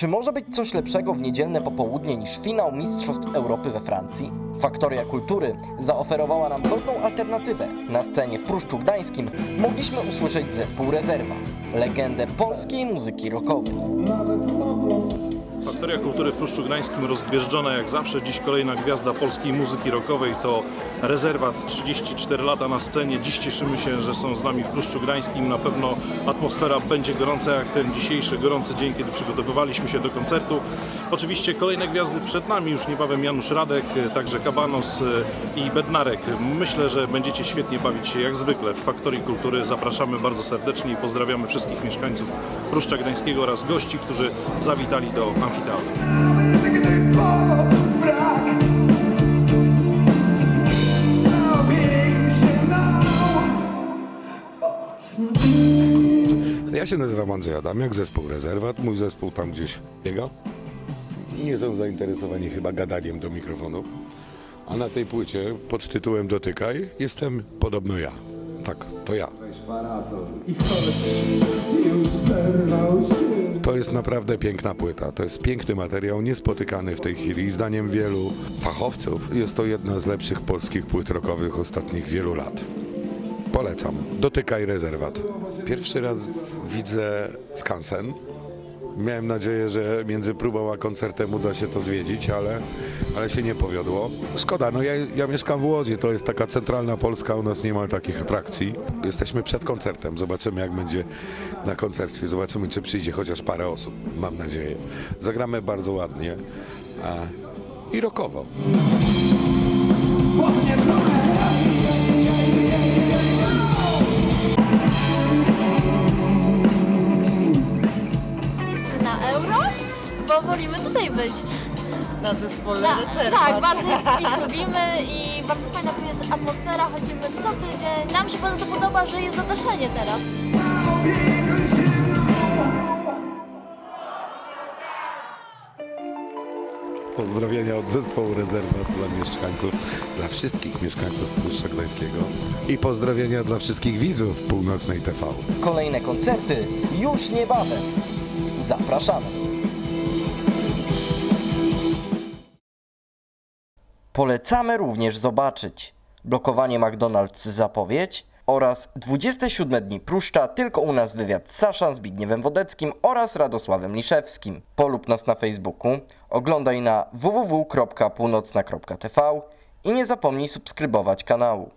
Czy może być coś lepszego w niedzielne popołudnie niż finał Mistrzostw Europy we Francji? Faktoria Kultury zaoferowała nam godną alternatywę. Na scenie w Pruszczu Gdańskim mogliśmy usłyszeć zespół Rezerwa, legendę polskiej muzyki rockowej. Faktoria Kultury w Pruszczu Gdańskim rozgwieżdżona jak zawsze. Dziś kolejna gwiazda polskiej muzyki rockowej to Rezerwat, 34 lata na scenie. Dziś cieszymy się, że są z nami w Pruszczu Gdańskim. Na pewno atmosfera będzie gorąca jak ten dzisiejszy gorący dzień, kiedy przygotowywaliśmy się do koncertu. Oczywiście kolejne gwiazdy przed nami, już niebawem Janusz Radek, także Kabanos i Bednarek. Myślę, że będziecie świetnie bawić się jak zwykle w Faktorii Kultury. Zapraszamy bardzo serdecznie i pozdrawiamy wszystkich mieszkańców Pruszcza Gdańskiego oraz gości, którzy zawitali do amfiteatru. Ja się nazywam Andrzej Adamiak, zespół Rezerwat. Mój zespół tam gdzieś biega. Nie są zainteresowani chyba gadaniem do mikrofonu. A na tej płycie pod tytułem Dotykaj jestem podobno ja. Tak, to ja. To jest naprawdę piękna płyta. To jest piękny materiał, niespotykany w tej chwili. Zdaniem wielu fachowców jest to jedna z lepszych polskich płyt rockowych ostatnich wielu lat. Polecam. Dotykaj Rezerwat. Pierwszy raz widzę Skansen. Miałem nadzieję, że między próbą a koncertem uda się to zwiedzić, ale, ale się nie powiodło. Szkoda, no ja, ja mieszkam w Łodzi, to jest taka centralna Polska, u nas nie ma takich atrakcji. Jesteśmy przed koncertem, zobaczymy jak będzie na koncercie, zobaczymy czy przyjdzie chociaż parę osób, mam nadzieję. Zagramy bardzo ładnie a, i rokowo. na wolimy tutaj być. na zespole Na, rezerwat. tak, bardzo ich lubimy i bardzo fajna tu jest atmosfera, chodzimy co tydzień. Nam się bardzo podoba, że jest zadaszenie teraz. Pozdrowienia od zespołu Rezerwat dla mieszkańców, dla wszystkich mieszkańców Pruszcza Gdańskiego i pozdrowienia dla wszystkich widzów Północnej TV. Kolejne koncerty już niebawem. Zapraszamy. Polecamy również zobaczyć blokowanie McDonald's zapowiedź oraz 27 dni Pruszcza, tylko u nas wywiad z Saszan Zbigniewem Wodeckim oraz Radosławem Liszewskim. Polub nas na Facebooku, oglądaj na www.północna.tv i nie zapomnij subskrybować kanału.